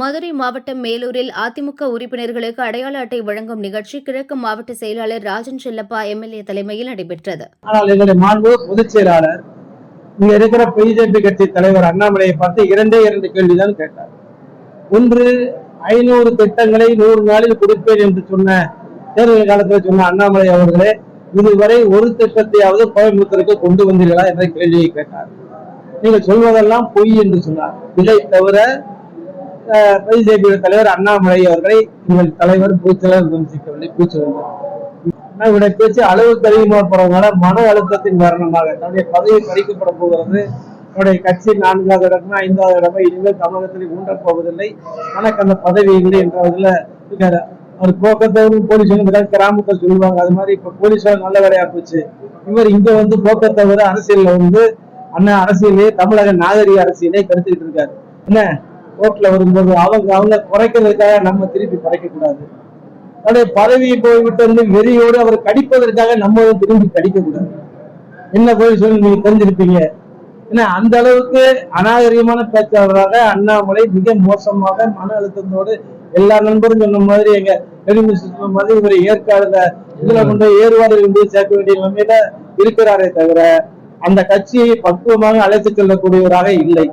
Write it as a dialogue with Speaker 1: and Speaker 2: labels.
Speaker 1: மதுரை மாவட்டம் மேலூரில் அதிமுக உறுப்பினர்களுக்கு அடையாள அட்டை வழங்கும் நிகழ்ச்சி கிழக்கு மாவட்ட செயலாளர் ராஜன் செல்லப்பா எம்எல்ஏ தலைமையில் நடைபெற்றது.
Speaker 2: ஆனால் எங்களுடைய மாண்பு பொதுச் செயலாளர் இங்க இருக்கிற பிஜேபி கட்சி தலைவர் அண்ணாமலையை பார்த்து இரண்டே இரண்டு கேள்விதான் கேட்டார். ஒன்று ஐநூறு திட்டங்களை நூறு நாளில் கொடுப்பேன் என்று சொன்ன தேர்தல் காலத்தில் சொன்ன அண்ணாமலை அவர்களே இதுவரை ஒரு திட்டத்தையாவது கோயம்புத்தூருக்கு கொண்டு வந்தீர்களா என்ற கேள்வியை கேட்டார். நீங்கள் சொல்வதெல்லாம் பொய் என்று சொன்னார். இதை தவிர பிஜேபியோட தலைவர் அண்ணாமலை அவர்களை உங்கள் தலைவர் பொதுச்செயலாளர் விமர்சிக்கவில்லை பேசவில்லை ஆனா இவருடைய பேச்சு அளவுக்கு அதிகமாக போறதுனால மன அழுத்தத்தின் காரணமாக தன்னுடைய பதவி பறிக்கப்பட போகிறது. தன்னுடைய கட்சி நான்காவது இடமா ஐந்தாவது இடமா இனிமேல் தமிழகத்தில் ஊன்றப் போவதில்லை. எனக்கு அந்த பதவி இல்லை என்றதுல இருக்காரு. அவர் போக்கத்தவரும் போலீஸ் கிராமத்தில் சொல்லுவாங்க. அது மாதிரி இப்ப போலீஸ் நல்ல வேலையா போச்சு. இவர் இங்க வந்து போக்கத்தவர் அரசியல்ல வந்து அண்ணா அரசியலே தமிழக நாகரிக அரசியலே கருத்துக்கிட்டு இருக்காரு. என்ன கோர்ட்ல வரும்போது அவங்க அவங்க குறைக்கிறதுக்காக நம்ம திருப்பி குறைக்க கூடாது அதே பதவி போய்விட்டு வந்து வெறியோடு அவர் கடிப்பதற்காக நம்ம திரும்பி கடிக்க கூடாது என்ன போய் சொல்லி நீங்க தெரிஞ்சிருப்பீங்க? ஏன்னா அந்த அளவுக்கு அநாகரிகமான பேச்சாளராக அண்ணாமலை மிக மோசமாக மன அழுத்தத்தோடு எல்லா நண்பரும் சொன்ன மாதிரி எங்க ஹெலிமினிஸ்டர் சொன்ன மாதிரி இவரை ஏற்காடுல இதுல கொண்டு ஏறுவாடு இருந்து சேர்க்க வேண்டிய நிலைமையில இருக்கிறாரே தவிர அந்த கட்சியை பக்குவமாக அழைத்து செல்லக்கூடியவராக இல்லை.